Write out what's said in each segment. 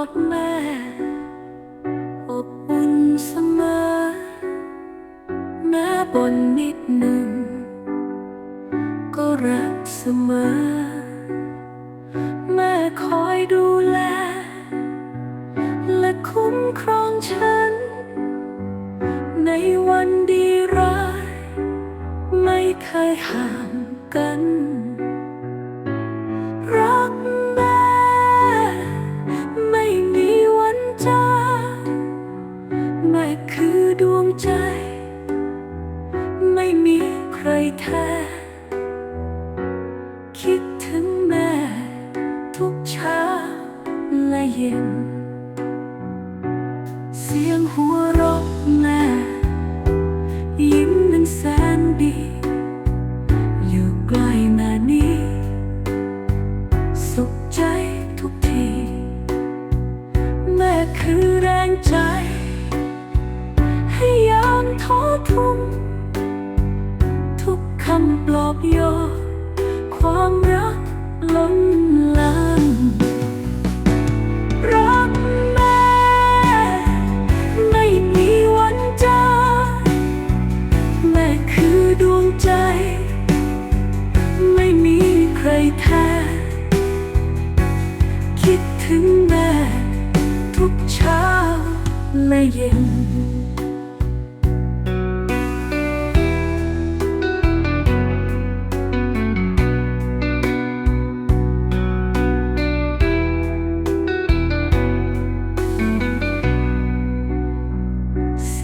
อบแม่ อบอุ่นเสมอ แม้บนนิดหนึ่ง ก็รักเสมอ แม่คอยดูแล และคุ้มครองฉันในวัน ดวงใจ ไม่มีใครแท้ คิดถึงแม่ ทุกเช้าและเย็น เสียงหัวเราะแม่ ยิ้มนั้นแสนดี อยู่ใกล้แม่นี้ สุขใจทุกที แม่คือแรงใจ ทุ่มทุกคำปลอบโยนความรักล้นลามรักแม่ไม่มีวันจางแม่คือดวงใจ ไม่มีใครแท้คิดถึงแม่ทุกเช้าและเย็น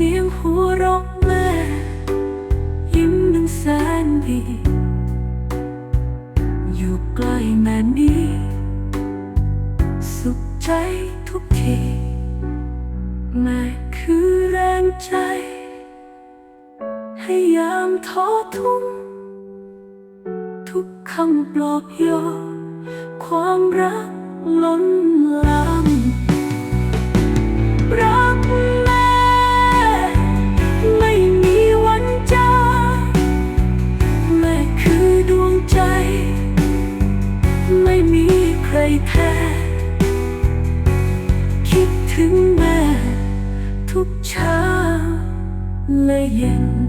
สียงหัวเราะแม่ ยิ้มนั้นแสนดี อยู่ใกล้แม่นี้ สุขใจทุกที แม่คือแรงใจ ให้ยามท้อทุ่มทุกคำปลอบโยนความรักล้นหลาม ไม่มีใครแท้คิดถึงแม่ทุกเช้าและเย็น